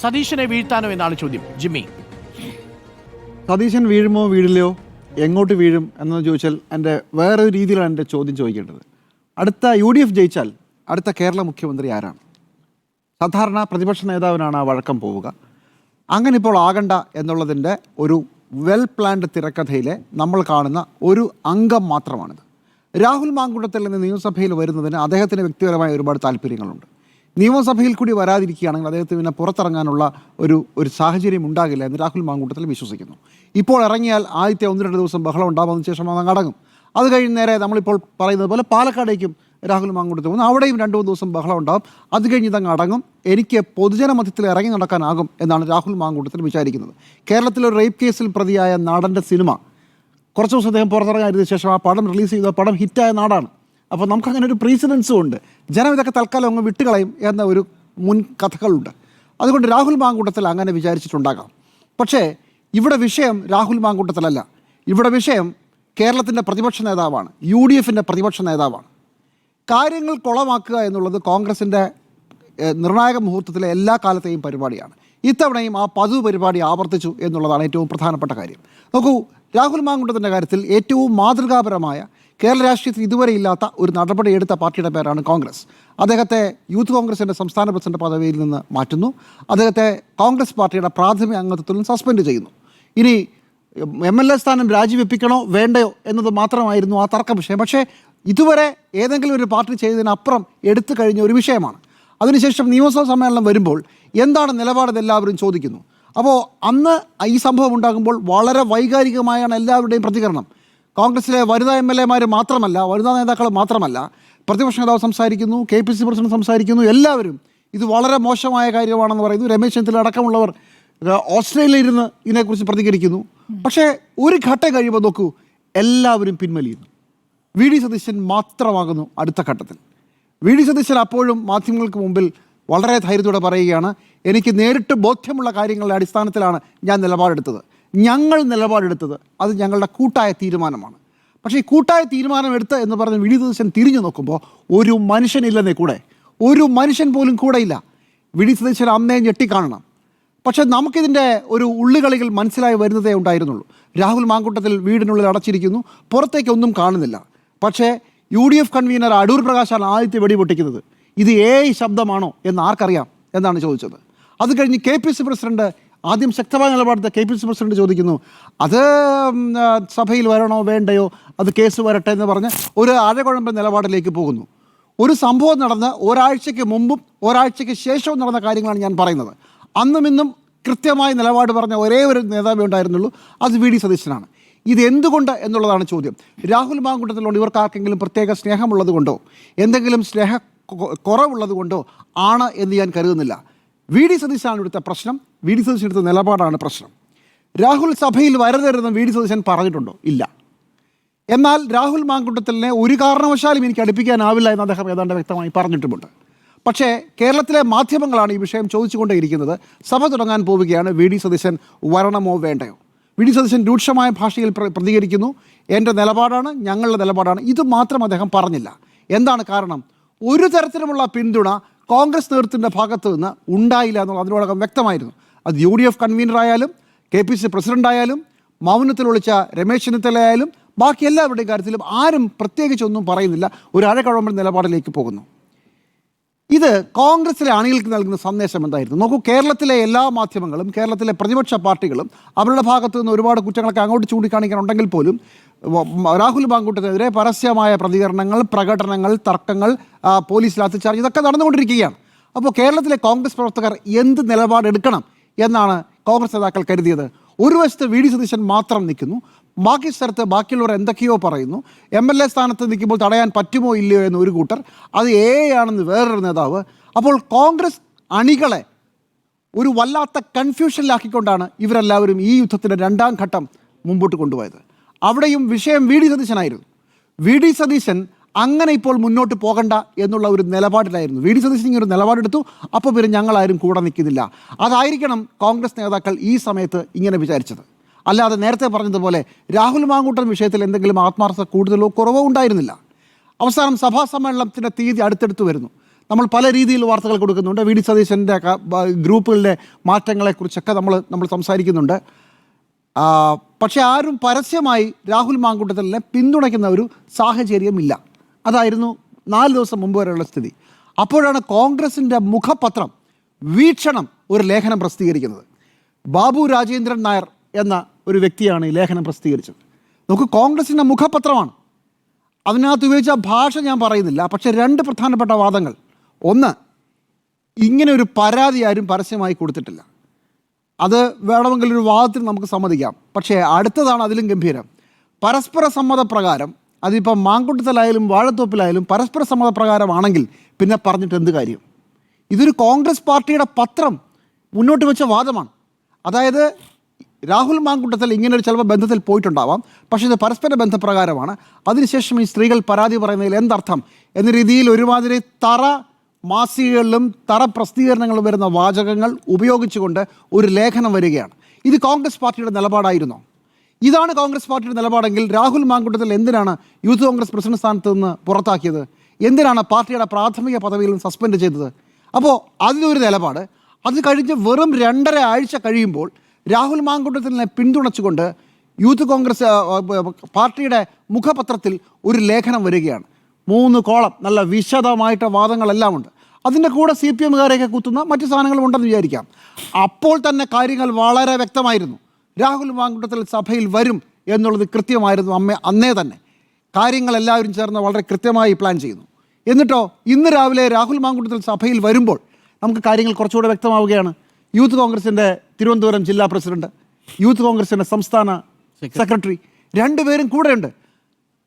സതീശനെ വീഴ്ത്താനോ എന്നാണ് ചോദ്യം. ജിമ്മി. സതീശൻ വീഴുമോ വീഴില്ലയോ എങ്ങോട്ട് വീഴും എന്ന് ചോദിച്ചാൽ എന്റെ വേറൊരു രീതിയിലാണ് എന്റെ ചോദ്യം ചോദിക്കേണ്ടത്. അടുത്ത യു ഡി എഫ് ജയിച്ചാൽ അടുത്ത കേരള മുഖ്യമന്ത്രി ആരാണ്? സാധാരണ പ്രതിപക്ഷ നേതാവിനാണ് ആ വഴക്കം പോവുക. അങ്ങനെ ഇപ്പോൾ ആകണ്ട എന്നുള്ളതിന്റെ ഒരു വെൽ പ്ലാൻഡ് തിരക്കഥയിലെ നമ്മൾ കാണുന്ന ഒരു അംഗം മാത്രമാണിത്. രാഹുൽ മാങ്കുട്ടത്തിൽ നിന്ന് നിയമസഭയിൽ വരുന്നതിന് അദ്ദേഹത്തിന് വ്യക്തിപരമായ ഒരുപാട് താല്പര്യങ്ങളുണ്ട്. നിയമസഭയിൽ കൂടി വരാതിരിക്കുകയാണെങ്കിൽ അദ്ദേഹത്തിന് പിന്നെ പുറത്തിറങ്ങാനുള്ള ഒരു ഒരു സാഹചര്യം ഉണ്ടാകില്ല എന്ന് രാഹുൽ മാങ്കൂട്ടത്തിൽ വിശ്വസിക്കുന്നു. ഇപ്പോൾ ഇറങ്ങിയാൽ ആദ്യത്തെ ഒന്ന് രണ്ട് ദിവസം ബഹളം ഉണ്ടാകുന്നതിന് ശേഷം അത് അടങ്ങും അത് കഴിഞ്ഞ് നേരെ നമ്മളിപ്പോൾ പറയുന്നത് പോലെ പാലക്കാടേക്കും രാഹുൽ മാങ്കൂട്ടത്തിൽ പോകുന്നു. അവിടെയും രണ്ട് മൂന്ന് ദിവസം ബഹളം ഉണ്ടാകും. അത് കഴിഞ്ഞ് ഇതങ്ങ് അടങ്ങും. എനിക്ക് പൊതുജന മധ്യത്തിൽ ഇറങ്ങി നടക്കാനാകും എന്നാണ് രാഹുൽ മാങ്കൂട്ടത്തിൽ വിചാരിക്കുന്നത്. കേരളത്തിലെ ഒരു റേപ്പ് കേസിൽ പ്രതിയായ നാടന്റെ സിനിമ കുറച്ച് ദിവസം അദ്ദേഹം പുറത്തിറങ്ങാതിരുന്ന ശേഷം ആ പടം റിലീസ് ചെയ്ത പടം ഹിറ്റായ നാടാണ്. അപ്പോൾ നമുക്ക് അങ്ങനെ ഒരു പ്രീസിഡൻസും ഉണ്ട്. ജനം ഇതൊക്കെ തൽക്കാലം അങ്ങ് വിട്ടുകളയും എന്ന ഒരു മുൻ കഥകളുണ്ട്. അതുകൊണ്ട് രാഹുൽ മാങ്കൂട്ടത്തിൽ അങ്ങനെ വിചാരിച്ചിട്ടുണ്ടാകാം. പക്ഷേ ഇവിടെ വിഷയം രാഹുൽ മാങ്കൂട്ടത്തിലല്ല. ഇവിടെ വിഷയം കേരളത്തിന്റെ പ്രതിപക്ഷ നേതാവാണ് യു ഡി എഫിന്റെ പ്രതിപക്ഷ നേതാവാണ്. കാര്യങ്ങൾ കുളമാക്കുക എന്നുള്ളത് കോൺഗ്രസിന്റെ നിർണായക മുഹൂർത്തത്തിലെ എല്ലാ കാലത്തെയും പരിപാടിയാണ്. ഇത്തവണയും ആ പതിവ് പരിപാടി ആവർത്തിച്ചു എന്നുള്ളതാണ് ഏറ്റവും പ്രധാനപ്പെട്ട കാര്യം. നോക്കൂ രാഹുൽ മാങ്കുണ്ടത്തിന്റെ കാര്യത്തിൽ ഏറ്റവും മാതൃകാപരമായ കേരള രാഷ്ട്രീയത്തിൽ ഇതുവരെ ഇല്ലാത്ത ഒരു നടപടി എടുത്ത പാർട്ടിയുടെ പേരാണ് കോൺഗ്രസ്. അദ്ദേഹത്തെ യൂത്ത് കോൺഗ്രസിന്റെ സംസ്ഥാന പ്രസിഡന്റ് പദവിയിൽ നിന്ന് മാറ്റുന്നു. അദ്ദേഹത്തെ കോൺഗ്രസ് പാർട്ടിയുടെ പ്രാഥമിക അംഗത്വത്തിൽ നിന്ന് സസ്പെൻഡ് ചെയ്യുന്നു. ഇനി എം എൽ എ സ്ഥാനം രാജിവെപ്പിക്കണോ വേണ്ടയോ എന്നത് മാത്രമായിരുന്നു ആ തർക്ക വിഷയം. പക്ഷേ ഇതുവരെ ഏതെങ്കിലും ഒരു പാർട്ടി ചെയ്തതിനപ്പുറം എടുത്തു കഴിഞ്ഞ ഒരു വിഷയമാണ്. അതിനുശേഷം നിയമസഭാ സമ്മേളനം വരുമ്പോൾ എന്താണ് നിലപാടെന്ന് എല്ലാവരും ചോദിക്കുന്നു. അപ്പോൾ അന്ന് ഈ സംഭവം ഉണ്ടാകുമ്പോൾ വളരെ വൈകാരികമായാണ് എല്ലാവരുടെയും പ്രതികരണം. കോൺഗ്രസിലെ വനിതാ എം എൽ എമാർ മാത്രമല്ല വനിതാ നേതാക്കൾ മാത്രമല്ല പ്രതിപക്ഷ നേതാവ് സംസാരിക്കുന്നു കെ പി സി പ്രസിഡന്റ് സംസാരിക്കുന്നു എല്ലാവരും ഇത് വളരെ മോശമായ കാര്യമാണെന്ന് പറയുന്നു. രമേശ് ചെന്നിത്തല അടക്കമുള്ളവർ ഓസ്ട്രേലിയയിൽ ഇരുന്ന് ഇതിനെക്കുറിച്ച് പ്രതികരിക്കുന്നു. പക്ഷേ ഒരു ഘട്ടം കഴിയുമ്പോൾ നോക്കൂ എല്ലാവരും പിൻവലിയുന്നു. വി ഡി സതീശൻ മാത്രമാകുന്നു അടുത്ത ഘട്ടത്തിൽ. വി ഡി സതീശൻ അപ്പോഴും മാധ്യമങ്ങൾക്ക് മുമ്പിൽ വളരെ ധൈര്യത്തോടെ പറയുകയാണ് എനിക്ക് നേരിട്ട് ബോധ്യമുള്ള കാര്യങ്ങളുടെ അടിസ്ഥാനത്തിലാണ് ഞാൻ നിലപാടെടുത്തത്. ഞങ്ങൾ നിലപാടെടുത്തത് അത് ഞങ്ങളുടെ കൂട്ടായ തീരുമാനമാണ്. പക്ഷേ ഈ കൂട്ടായ തീരുമാനമെടുത്ത് എന്ന് പറഞ്ഞ് വി തിരിഞ്ഞു നോക്കുമ്പോൾ ഒരു മനുഷ്യനില്ലെന്നേ കൂടെ. ഒരു മനുഷ്യൻ പോലും കൂടെയില്ല വി ഡി സതീശൻ അന്നേ ഞെട്ടിക്കാണണം. പക്ഷേ നമുക്കിതിന്റെ ഒരു ഉള്ളുകളികൾ മനസ്സിലായി വരുന്നതേ ഉണ്ടായിരുന്നുള്ളൂ. രാഹുൽ മാങ്കൂട്ടത്തിൽ വീടിനുള്ളിൽ അടച്ചിരിക്കുന്നു. പുറത്തേക്കൊന്നും കാണുന്നില്ല. പക്ഷേ U D F convener Adoor പ്രകാശാണ് ആദ്യത്തെ വെടി പൊട്ടിക്കുന്നത്. ഇത് ഏ ശബ്ദമാണോ എന്ന് ആർക്കറിയാം? എന്നാണ് ചോദിച്ചത്. അത് കഴിഞ്ഞ് കെ പി സി പ്രസിഡന്റ് ആദ്യം ശക്തമായ നിലപാടെടുത്ത കെ പി സി പ്രസിഡന്റ് ചോദിക്കുന്നു അത് സഭയിൽ വരണോ വേണ്ടയോ? അത് കേസ് വരട്ടെ എന്ന് പറഞ്ഞ് ഒരു ആഴക്കുഴമ്പ നിലപാടിലേക്ക് പോകുന്നു. ഒരു സംഭവം നടന്ന് ഒരാഴ്ചയ്ക്ക് മുമ്പും ഒരാഴ്ചയ്ക്ക് ശേഷവും നടന്ന കാര്യങ്ങളാണ് ഞാൻ പറയുന്നത്. അന്നും ഇന്നും കൃത്യമായ നിലപാട് പറഞ്ഞ ഒരേ ഒരു നേതാവേ ഉണ്ടായിരുന്നുള്ളൂ. അത് വി. ഡി. സതീശനാണ്. ഇത് എന്തുകൊണ്ട് എന്നുള്ളതാണ് ചോദ്യം. രാഹുൽ മാങ്കുട്ടത്തിലോട് ഇവർക്ക് ആർക്കെങ്കിലും പ്രത്യേക സ്നേഹമുള്ളത് കൊണ്ടോ എന്തെങ്കിലും സ്നേഹ കുറവുള്ളത് കൊണ്ടോ ആണ് എന്ന് ഞാൻ കരുതുന്നില്ല. വി. ഡി. സതീശനാണ് ഇവിടുത്തെ പ്രശ്നം. വി ഡി സതീശൻ എടുത്ത നിലപാടാണ് പ്രശ്നം. രാഹുൽ സഭയിൽ വരരുതെന്ന് വി ഡി സതീശൻ പറഞ്ഞിട്ടുണ്ടോ? ഇല്ല. എന്നാൽ രാഹുൽ മാങ്കുട്ടത്തിലിനെ ഒരു കാരണവശാലും എനിക്ക് അടുപ്പിക്കാനാവില്ല എന്ന് അദ്ദേഹം ഏതാണ്ട് വ്യക്തമായി പറഞ്ഞിട്ടുമുണ്ട്. പക്ഷേ കേരളത്തിലെ മാധ്യമങ്ങളാണ് ഈ വിഷയം ചോദിച്ചുകൊണ്ടേയിരിക്കുന്നത്. സഭ തുടങ്ങാൻ പോവുകയാണ് വി ഡി സതീശൻ വരണമോ വേണ്ടയോ? വി ഡി സതീശൻ രൂക്ഷമായ ഭാഷയിൽ പ്ര- പ്രതികരിക്കുന്നു. എന്റെ നിലപാടാണ് ഞങ്ങളുടെ നിലപാടാണ്. ഇത് മാത്രം അദ്ദേഹം പറഞ്ഞില്ല. എന്താണ് കാരണം? ഒരു തരത്തിലുമുള്ള പിന്തുണ കോൺഗ്രസ് നേതൃത്വത്തിന്റെ ഭാഗത്തു നിന്ന് ഉണ്ടായില്ല എന്നുള്ളത് അതിനോടകം വ്യക്തമായിരുന്നു. അത് യു ഡി എഫ് കൺവീനർ ആയാലും കെ പി സി പ്രസിഡന്റ് ആയാലും മൗനത്തിൽ ഒളിച്ച രമേശ് ചെന്നിത്തല ആയാലും ബാക്കി എല്ലാവരുടെയും കാര്യത്തിലും ആരും പ്രത്യേകിച്ചൊന്നും പറയുന്നില്ല. ഒരു അഴകഴമ്പൻ നിലപാടിലേക്ക് പോകുന്നു. ഇത് കോൺഗ്രസിലെ അണികൾക്ക് നൽകുന്ന സന്ദേശം എന്തായിരുന്നു? നോക്കൂ കേരളത്തിലെ എല്ലാ മാധ്യമങ്ങളും കേരളത്തിലെ പ്രതിപക്ഷ പാർട്ടികളും അവരുടെ ഭാഗത്തു നിന്ന് ഒരുപാട് കുറ്റങ്ങളൊക്കെ അങ്ങോട്ട് ചൂണ്ടിക്കാണിക്കാനുണ്ടെങ്കിൽ പോലും രാഹുൽ മാങ്കൂട്ടത്തിനെതിരെ പരസ്യമായ പ്രതികരണങ്ങൾ പ്രകടനങ്ങൾ തർക്കങ്ങൾ പോലീസിൽ പോലീസ് ലാത്തിച്ചാർജ് ഇതൊക്കെ നടന്നുകൊണ്ടിരിക്കുകയാണ്. അപ്പോൾ കേരളത്തിലെ കോൺഗ്രസ് പ്രവർത്തകർ എന്ത് നിലപാടെടുക്കണം? എന്നാണ് കോൺഗ്രസ് നേതാക്കൾ കരുതിയത്. ഒരു വശത്ത് വി ഡി സതീശൻ മാത്രം നിൽക്കുന്നു. ബാക്കി സ്ഥലത്ത് ബാക്കിയുള്ളവർ എന്തൊക്കെയോ പറയുന്നു. എം എൽ എ സ്ഥാനത്ത് നിൽക്കുമ്പോൾ തടയാൻ പറ്റുമോ ഇല്ലയോ എന്ന് ഒരു കൂട്ടർ. അത് എ ആണെന്ന് വേറൊരു നേതാവ്. അപ്പോൾ കോൺഗ്രസ് അണികളെ ഒരു വല്ലാത്ത കൺഫ്യൂഷനിലാക്കിക്കൊണ്ടാണ് ഇവരെല്ലാവരും ഈ യുദ്ധത്തിന്റെ രണ്ടാം ഘട്ടം മുമ്പോട്ട് കൊണ്ടുപോയത്. അവിടെയും വിഷയം വി ഡി സതീശനായിരുന്നു. വി ഡി സതീശൻ അങ്ങനെ ഇപ്പോൾ മുന്നോട്ട് പോകണ്ട എന്നുള്ള ഒരു നിലപാടിലായിരുന്നു. വി. ഡി. സതീശൻ ഇങ്ങനെ ഒരു നിലപാടെടുത്തു. അപ്പോൾ പിന്നെ ഞങ്ങളാരും കൂടെ നിൽക്കുന്നില്ല. അതായിരിക്കണം കോൺഗ്രസ് നേതാക്കൾ ഈ സമയത്ത് ഇങ്ങനെ വിചാരിച്ചത്. അല്ലാതെ നേരത്തെ പറഞ്ഞതുപോലെ രാഹുൽ മാങ്കൂട്ടൻ വിഷയത്തിൽ എന്തെങ്കിലും ആത്മാർത്ഥത കൂടുതലോ കുറവോ ഉണ്ടായിരുന്നില്ല. അവസാനം സഭാ സമ്മേളനത്തിന്റെ തീയതി അടുത്തെടുത്ത് വരുന്നു. നമ്മൾ പല രീതിയിൽ വാർത്തകൾ കൊടുക്കുന്നുണ്ട്. വി. ഡി. സതീശന്റെ ഗ്രൂപ്പുകളിലെ മാറ്റങ്ങളെക്കുറിച്ചൊക്കെ നമ്മൾ നമ്മൾ സംസാരിക്കുന്നുണ്ട്. പക്ഷേ ആരും പരസ്യമായി രാഹുൽ മാങ്കൂട്ടത്തിനെ പിന്തുണയ്ക്കുന്ന ഒരു സാഹചര്യമില്ല. അതായിരുന്നു നാല് ദിവസം മുമ്പ് വരെയുള്ള സ്ഥിതി. അപ്പോഴാണ് കോൺഗ്രസിന്റെ മുഖപത്രം വീക്ഷണം ഒരു ലേഖനം പ്രസിദ്ധീകരിക്കുന്നത്. ബാബു രാജേന്ദ്രൻ നായർ എന്ന ഒരു വ്യക്തിയാണ് ഈ ലേഖനം പ്രസിദ്ധീകരിച്ചത്. നമുക്ക് കോൺഗ്രസിന്റെ മുഖപത്രമാണ്. അതിനകത്ത് ഉപയോഗിച്ച ഭാഷ ഞാൻ പറയുന്നില്ല പക്ഷേ രണ്ട് പ്രധാനപ്പെട്ട വാദങ്ങൾ. ഒന്ന് ഇങ്ങനെ ഒരു പരാതി ആരും പരസ്യമായി കൊടുത്തിട്ടില്ല. അത് വേണമെങ്കിൽ ഒരു വാദത്തിൽ നമുക്ക് സമ്മതിക്കാം പക്ഷേ അടുത്തതാണ് അതിലും ഗംഭീരം. പരസ്പര സമ്മതപ്രകാരം അതിപ്പോൾ മാങ്കുട്ടത്തിലായാലും വാഴത്തോപ്പിലായാലും പരസ്പര സമ്മതപ്രകാരമാണെങ്കിൽ പിന്നെ പറഞ്ഞിട്ട് എന്ത് കാര്യം? ഇതൊരു കോൺഗ്രസ് പാർട്ടിയുടെ പത്രം മുന്നോട്ട് വെച്ച വാദമാണ്. അതായത് രാഹുൽ മാങ്കുട്ടത്തിൽ ഒരു ചിലപ്പോൾ ബന്ധത്തിൽ പോയിട്ടുണ്ടാവാം. പക്ഷേ ഇത് പരസ്പര ബന്ധപ്രകാരമാണ്. അതിനുശേഷം ഈ സ്ത്രീകൾ പരാതി പറയുന്നതിൽ എന്തർത്ഥം എന്ന രീതിയിൽ ഒരുമാതിരി തറ മാസികകളിലും തറ പ്രസിദ്ധീകരണങ്ങളും വരുന്ന വാചകങ്ങൾ ഉപയോഗിച്ചുകൊണ്ട് ഒരു ലേഖനം വരികയാണ്. ഇത് കോൺഗ്രസ് പാർട്ടിയുടെ നിലപാടായിരുന്നോ? ഇതാണ് കോൺഗ്രസ് പാർട്ടിയുടെ നിലപാടെങ്കിൽ രാഹുൽ മാങ്കുട്ടത്തിൽ എന്തിനാണ് യൂത്ത് കോൺഗ്രസ് പ്രസിഡന്റ് സ്ഥാനത്ത് നിന്ന് പുറത്താക്കിയത്? എന്തിനാണ് പാർട്ടിയുടെ പ്രാഥമിക പദവിയിൽ സസ്പെൻഡ് ചെയ്തത്? അപ്പോൾ അതിലൊരു നിലപാട്. അത് കഴിഞ്ഞ് വെറും രണ്ടര ആഴ്ച കഴിയുമ്പോൾ രാഹുൽ മാങ്കുട്ടത്തിനെ പിന്തുണച്ചുകൊണ്ട് യൂത്ത് കോൺഗ്രസ് പാർട്ടിയുടെ മുഖപത്രത്തിൽ ഒരു ലേഖനം വരികയാണ്. മൂന്ന് കോളം നല്ല വിശദമായിട്ട് വാദങ്ങളെല്ലാം ഉണ്ട്. അതിന്റെ കൂടെ സി പി എമ്മുകാരെയൊക്കെ കുത്തുന്ന മറ്റു സാധനങ്ങളും ഉണ്ടെന്ന് വിചാരിക്കാം. അപ്പോൾ തന്നെ കാര്യങ്ങൾ വളരെ വ്യക്തമായിരുന്നു. രാഹുൽ മാങ്കുട്ടത്തിൽ സഭയിൽ വരും എന്നുള്ളത് കൃത്യമായിരുന്നു അമ്മ അന്നേ തന്നെ. കാര്യങ്ങളെല്ലാവരും ചേർന്ന് വളരെ കൃത്യമായി പ്ലാൻ ചെയ്യുന്നു. എന്നിട്ടോ ഇന്ന് രാവിലെ രാഹുൽ മാങ്കുട്ടത്തിൽ സഭയിൽ വരുമ്പോൾ നമുക്ക് കാര്യങ്ങൾ കുറച്ചുകൂടെ വ്യക്തമാവുകയാണ്. യൂത്ത് കോൺഗ്രസിന്റെ തിരുവനന്തപുരം ജില്ലാ പ്രസിഡന്റ് യൂത്ത് കോൺഗ്രസിന്റെ സംസ്ഥാന സെക്രട്ടറി രണ്ടുപേരും കൂടെയുണ്ട്.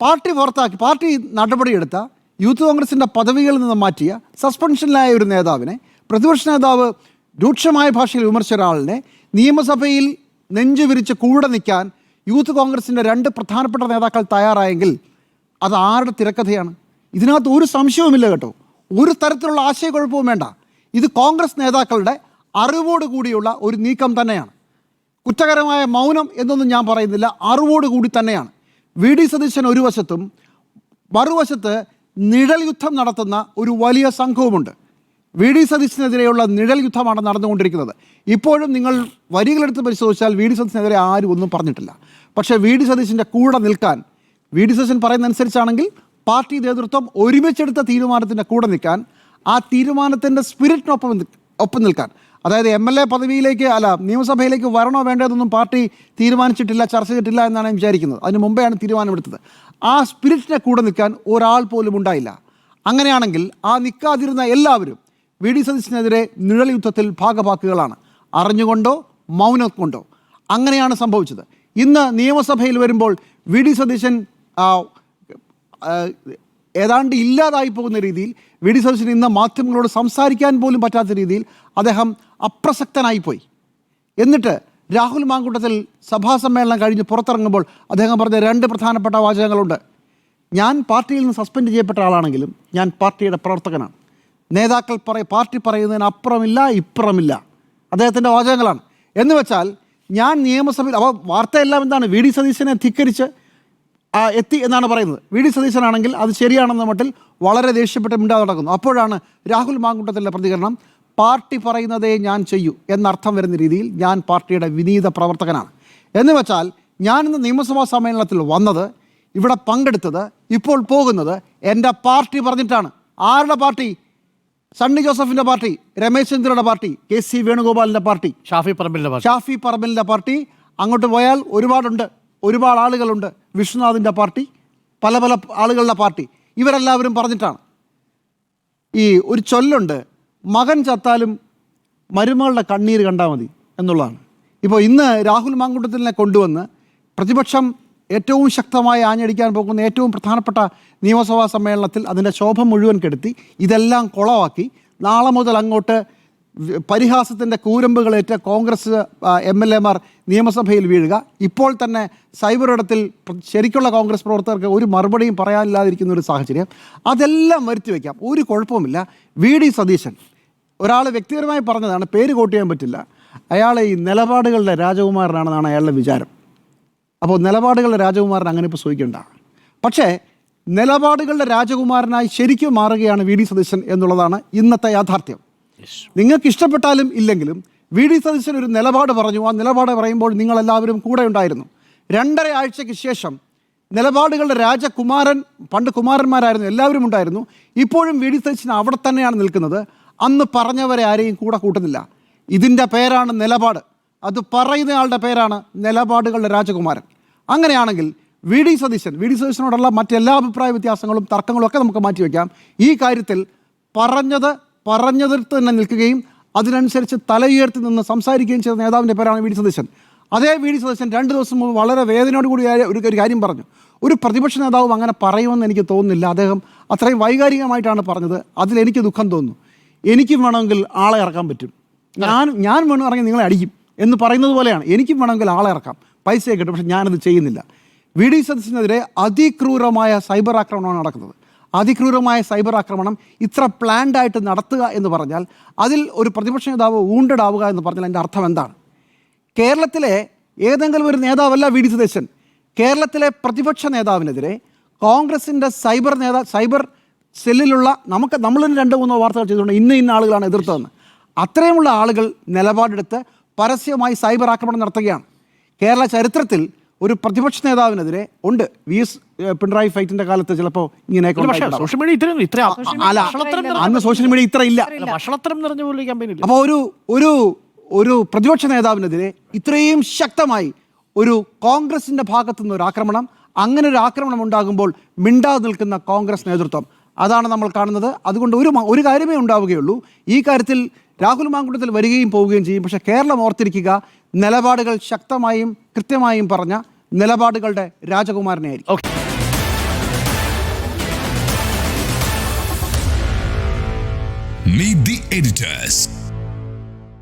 പാർട്ടി പുറത്താക്കി പാർട്ടി നടപടിയെടുത്ത യൂത്ത് കോൺഗ്രസിന്റെ പദവികളിൽ നിന്ന് മാറ്റിയ സസ്പെൻഷനിലായ ഒരു നേതാവിനെ പ്രതിപക്ഷ നേതാവ് രൂക്ഷമായ ഭാഷയിൽ വിമർശിച്ച ഒരാളിനെ നിയമസഭയിൽ നെഞ്ചു വിരിച്ച് കൂടെ നിൽക്കാൻ യൂത്ത് കോൺഗ്രസിന്റെ രണ്ട് പ്രധാനപ്പെട്ട നേതാക്കൾ തയ്യാറായെങ്കിൽ അത് ആരുടെ തിരക്കഥയാണ്? ഇതിനകത്ത് ഒരു സംശയവുമില്ല കേട്ടോ. ഒരു തരത്തിലുള്ള ആശയക്കുഴപ്പവും വേണ്ട. ഇത് കോൺഗ്രസ് നേതാക്കളുടെ അറിവോട് കൂടിയുള്ള ഒരു നീക്കം തന്നെയാണ്. കുറ്റകരമായ മൗനം എന്നൊന്നും ഞാൻ പറയുന്നില്ല. അറിവോട് കൂടി തന്നെയാണ്. വി ഡി സതീശൻ ഒരു വശത്തും മറുവശത്ത് നിഴൽ യുദ്ധം നടത്തുന്ന ഒരു വലിയ സംഘവുമുണ്ട്. വി ഡി സതീശനെതിരെയുള്ള നിഴൽ യുദ്ധമാണ് നടന്നുകൊണ്ടിരിക്കുന്നത്. ഇപ്പോഴും നിങ്ങൾ വരികളെടുത്ത് പരിശോധിച്ചാൽ വി ഡി സതീശനെതിരെ ആരും ഒന്നും പറഞ്ഞിട്ടില്ല. പക്ഷേ വി ഡി സതീശന്റെ കൂടെ നിൽക്കാൻ വി ഡി സതീശൻ പറയുന്നതനുസരിച്ചാണെങ്കിൽ പാർട്ടി നേതൃത്വം ഒരുമിച്ചെടുത്ത തീരുമാനത്തിന്റെ കൂടെ നിൽക്കാൻ ആ തീരുമാനത്തിന്റെ സ്പിരിറ്റിനൊപ്പം ഒപ്പം നിൽക്കാൻ. അതായത് എം എൽ എ പദവിയിലേക്ക് അല്ല നിയമസഭയിലേക്ക് വരണോ വേണ്ടതെന്നൊന്നും പാർട്ടി തീരുമാനിച്ചിട്ടില്ല ചർച്ച ചെയ്തിട്ടില്ല എന്നാണ് ഞാൻ വിചാരിക്കുന്നത്. അതിന് മുമ്പെയാണ് തീരുമാനമെടുത്തത്. ആ സ്പിരിറ്റിനെ കൂടെ നിൽക്കാൻ ഒരാൾ പോലും ഉണ്ടായില്ല. അങ്ങനെയാണെങ്കിൽ ആ നിൽക്കാതിരുന്ന എല്ലാവരും വി ഡി സതീശനെതിരെ നിഴൽ യുദ്ധത്തിൽ ഭാഗഭാക്കുകളാണ് അറിഞ്ഞുകൊണ്ടോ മൗനം കൊണ്ടോ അങ്ങനെയാണ് സംഭവിച്ചത്. ഇന്ന് നിയമസഭയിൽ വരുമ്പോൾ വി ഡി സതീശൻ ഏതാണ്ട് ഇല്ലാതായി പോകുന്ന രീതിയിൽ വി ഡി സതീശൻ ഇന്ന് മാധ്യമങ്ങളോട് സംസാരിക്കാൻ പോലും പറ്റാത്ത രീതിയിൽ അദ്ദേഹം അപ്രസക്തനായിപ്പോയി എന്നിട്ട് രാഹുൽ മാങ്കൂട്ടത്തിൽ സഭാ സമ്മേളനം കഴിഞ്ഞ് പുറത്തിറങ്ങുമ്പോൾ അദ്ദേഹം പറഞ്ഞ രണ്ട് പ്രധാനപ്പെട്ട വാചകങ്ങളുണ്ട്. ഞാൻ പാർട്ടിയിൽ നിന്ന് സസ്പെൻഡ് ചെയ്യപ്പെട്ട ആളാണെങ്കിലും ഞാൻ പാർട്ടിയുടെ പ്രവർത്തകനാണ്. നേതാക്കൾ പറ പാർട്ടി പറയുന്നതിന് അപ്പുറമില്ല ഇപ്പുറമില്ല. അദ്ദേഹത്തിന്റെ വാചകങ്ങളാണ്. എന്ന് വെച്ചാൽ ഞാൻ നിയമസഭയിൽ അപ്പോൾ വാർത്തയെല്ലാം എന്താണ്? വി ഡി സതീശനെ ധിക്കരിച്ച് എത്തി എന്നാണ് പറയുന്നത്. വി ഡി സതീശനാണെങ്കിൽ അത് ശരിയാണെന്ന മട്ടിൽ വളരെ ദേഷ്യപ്പെട്ട് മിണ്ടാതെ നടക്കുന്നു. അപ്പോഴാണ് രാഹുൽ മാങ്കുട്ടത്തിന്റെ പ്രതികരണം പാർട്ടി പറയുന്നതേ ഞാൻ ചെയ്യൂ എന്നർത്ഥം വരുന്ന രീതിയിൽ ഞാൻ പാർട്ടിയുടെ വിനീത പ്രവർത്തകനാണ്. എന്ന് വെച്ചാൽ ഞാൻ ഇന്ന് നിയമസഭാ സമ്മേളനത്തിൽ വന്നത് ഇവിടെ പങ്കെടുത്തത് ഇപ്പോൾ പോകുന്നത് എന്റെ പാർട്ടി പറഞ്ഞിട്ടാണ്. ആരുടെ പാർട്ടി? സണ്ണി ജോസഫിന്റെ പാർട്ടി രമേശ് ചന്ദ്രയുടെ പാർട്ടി കെ സി വേണുഗോപാലിന്റെ പാർട്ടി. ഷാഫി പറമ്പിലിന്റെ പാർട്ടി. ഷാഫി പറമ്പിലിന്റെ പാർട്ടി. അങ്ങോട്ട് പോയാൽ ഒരുപാടുണ്ട്. ഒരുപാട് ആളുകളുണ്ട്. വിഷ്ണുനാഥിന്റെ പാർട്ടി പല പല ആളുകളുടെ പാർട്ടി. ഇവരെല്ലാവരും പറഞ്ഞിട്ടാണ്. ഈ ഒരു ചൊല്ലുണ്ട് മകൻ ചത്താലും മരുമകളുടെ കണ്ണീര് കണ്ടാൽ മതി എന്നുള്ളതാണ്. ഇപ്പോൾ ഇന്ന് രാഹുൽ മാങ്കുട്ടത്തിനെ കൊണ്ടുവന്ന് പ്രതിപക്ഷം ഏറ്റവും ശക്തമായി ആഞ്ഞടിക്കാൻ പോകുന്ന ഏറ്റവും പ്രധാനപ്പെട്ട നിയമസഭാ സമ്മേളനത്തിൽ അതിന്റെ ശോഭ മുഴുവൻ കെടുത്തി ഇതെല്ലാം കുളമാക്കി. നാളെ മുതൽ അങ്ങോട്ട് പരിഹാസത്തിന്റെ കൂരമ്പുകളേറ്റ കോൺഗ്രസ് എം എൽ എമാർ നിയമസഭയിൽ വീഴുക. ഇപ്പോൾ തന്നെ സൈബർ ഇടത്തിൽ ശരിക്കുള്ള കോൺഗ്രസ് പ്രവർത്തകർക്ക് ഒരു മറുപടിയും പറയാനില്ലാതിരിക്കുന്ന ഒരു സാഹചര്യം. അതെല്ലാം വരുത്തി വയ്ക്കാം ഒരു കുഴപ്പവുമില്ല. വി. ഡി. സതീശൻ ഒരാൾ വ്യക്തിപരമായി പറഞ്ഞതാണ് പേര് കോട്ട് ചെയ്യാൻ പറ്റില്ല. അയാൾ ഈ നിലപാടുകളുടെ രാജകുമാരനാണെന്നാണ് അയാളുടെ വിചാരം. അപ്പോൾ നിലപാടുകളുടെ രാജകുമാരൻ അങ്ങനെ ഇപ്പോൾ സൂചിക്കേണ്ട. പക്ഷേ നിലപാടുകളുടെ രാജകുമാരനായി ശരിക്കും മാറുകയാണ് വി. ഡി. സതീശൻ എന്നുള്ളതാണ് ഇന്നത്തെ യാഥാർത്ഥ്യം. നിങ്ങൾക്ക് ഇഷ്ടപ്പെട്ടാലും ഇല്ലെങ്കിലും വി. ഡി. സതീശൻ ഒരു നിലപാട് പറഞ്ഞു. ആ നിലപാട് പറയുമ്പോൾ നിങ്ങളെല്ലാവരും കൂടെ ഉണ്ടായിരുന്നു. രണ്ടര ആഴ്ചയ്ക്ക് ശേഷം നിലപാടുകളുടെ രാജകുമാരൻ പണ്ട് കുമാരന്മാരായിരുന്നു എല്ലാവരും ഉണ്ടായിരുന്നു. ഇപ്പോഴും വി. ഡി. സതീശൻ അവിടെ തന്നെയാണ് നിൽക്കുന്നത്. അന്ന് പറഞ്ഞവരെ ആരെയും കൂടെ കൂട്ടുന്നില്ല. ഇതിന്റെ പേരാണ് നിലപാട്. അത് പറയുന്നയാളുടെ പേരാണ് നിലപാടുകളുടെ രാജകുമാരൻ. അങ്ങനെയാണെങ്കിൽ V D Satheesan V D സതീശനോടുള്ള മറ്റെല്ലാ അഭിപ്രായ വ്യത്യാസങ്ങളും തർക്കങ്ങളും ഒക്കെ നമുക്ക് മാറ്റിവെക്കാം ഈ കാര്യത്തിൽ പറഞ്ഞത് പറഞ്ഞതിൽ തന്നെ നിൽക്കുകയും അതിനനുസരിച്ച് തലയുയർത്തി നിന്ന് സംസാരിക്കുകയും ചെയ്ത നേതാവിന്റെ പേരാണ് വി ഡി സതീശൻ. അതേ വി ഡി സതീശൻ രണ്ട് ദിവസം മുമ്പ് വളരെ വേദനയോട് കൂടി ഒരു ഒരു കാര്യം പറഞ്ഞു. ഒരു പ്രതിപക്ഷ നേതാവും അങ്ങനെ പറയുമെന്ന് എനിക്ക് തോന്നുന്നില്ല. അദ്ദേഹം അത്രയും വൈകാരികമായിട്ടാണ് പറഞ്ഞത്. അതിലെനിക്ക് ദുഃഖം തോന്നുന്നു. എനിക്കും വേണമെങ്കിൽ ആളെ ഇറക്കാൻ പറ്റും. ഞാൻ ഞാൻ വേണമെങ്കിൽ നിങ്ങളെ അടിക്കും. എന്ന് പറയുന്നത് പോലെയാണ്. എനിക്കും വേണമെങ്കിൽ ആളെ ഇറക്കാം. പൈസയെ കിട്ടും പക്ഷെ ഞാനത് ചെയ്യുന്നില്ല. വി ഡി സതീശനെതിരെ അതിക്രൂരമായ സൈബർ ആക്രമണമാണ് നടക്കുന്നത്. അതിക്രൂരമായ സൈബർ ആക്രമണം ഇത്ര പ്ലാൻഡ് ആയിട്ട് നടത്തുക എന്ന് പറഞ്ഞാൽ അതിൽ ഒരു പ്രതിപക്ഷ നേതാവ് wounded ആവുക എന്ന് പറഞ്ഞാൽ അതിന്റെ അർത്ഥം എന്താണ്? കേരളത്തിലെ ഏതെങ്കിലും ഒരു നേതാവല്ല വി ഡി സതീശൻ. കേരളത്തിലെ പ്രതിപക്ഷ നേതാവിനെതിരെ കോൺഗ്രസിന്റെ സൈബർ നേതാ സൈബർ സെല്ലിലുള്ള നമുക്ക് നമ്മളിന്ന് രണ്ട് മൂന്നോ വാർത്തകൾ ചെയ്തുകൊണ്ട് ഇന്ന ഇന്ന ആളുകളാണ് എതിർത്തതെന്ന്. അത്രയുമുള്ള ആളുകൾ നിലപാടെടുത്ത് പരസ്യമായി സൈബർ ആക്രമണം നടത്തുകയാണ്. കേരള ചരിത്രത്തിൽ ഒരു പ്രതിപക്ഷ നേതാവിനെതിരെ ഉണ്ട്. വി എസ് പിണറായി ഫൈറ്റിന്റെ കാലത്ത് ചിലപ്പോ ഇങ്ങനെ സോഷ്യൽ മീഡിയ ഇത്രയും ഇത്ര അല്ല അന്ന് സോഷ്യൽ മീഡിയ ഇത്ര ഇല്ല. ഭക്ഷണത്തരം നിറഞ്ഞ പോലെ ക്യാമ്പയിൻ ഇല്ല. അപ്പോൾ ഒരു ഒരു ഒരു പ്രതിപക്ഷ നേതാവിനെതിരെ ഇത്രയും ശക്തമായി ഒരു കോൺഗ്രസിന്റെ ഭാഗത്തു നിന്ന് ഒരു ആക്രമണം അങ്ങനെ ഒരു ആക്രമണം ഉണ്ടാകുമ്പോൾ മിണ്ടാതെ നിൽക്കുന്ന കോൺഗ്രസ് നേതൃത്വം. അതാണ് നമ്മൾ കാണുന്നത്. അതുകൊണ്ട് ഒരു ഒരു കാര്യമേ ഉണ്ടാവുകയുള്ളൂ. ഈ കാര്യത്തിൽ രാഹുൽ മാങ്കുട്ടത്തിൽ വരികയും പോവുകയും ചെയ്യും. പക്ഷേ കേരളം ഓർത്തിരിക്കുക നിലപാടുകൾ ശക്തമായും കൃത്യമായും പറഞ്ഞ നിലപാടുകളുടെ രാജകുമാരനെ ആയിരിക്കും ഓക്കെ. Meet the editors.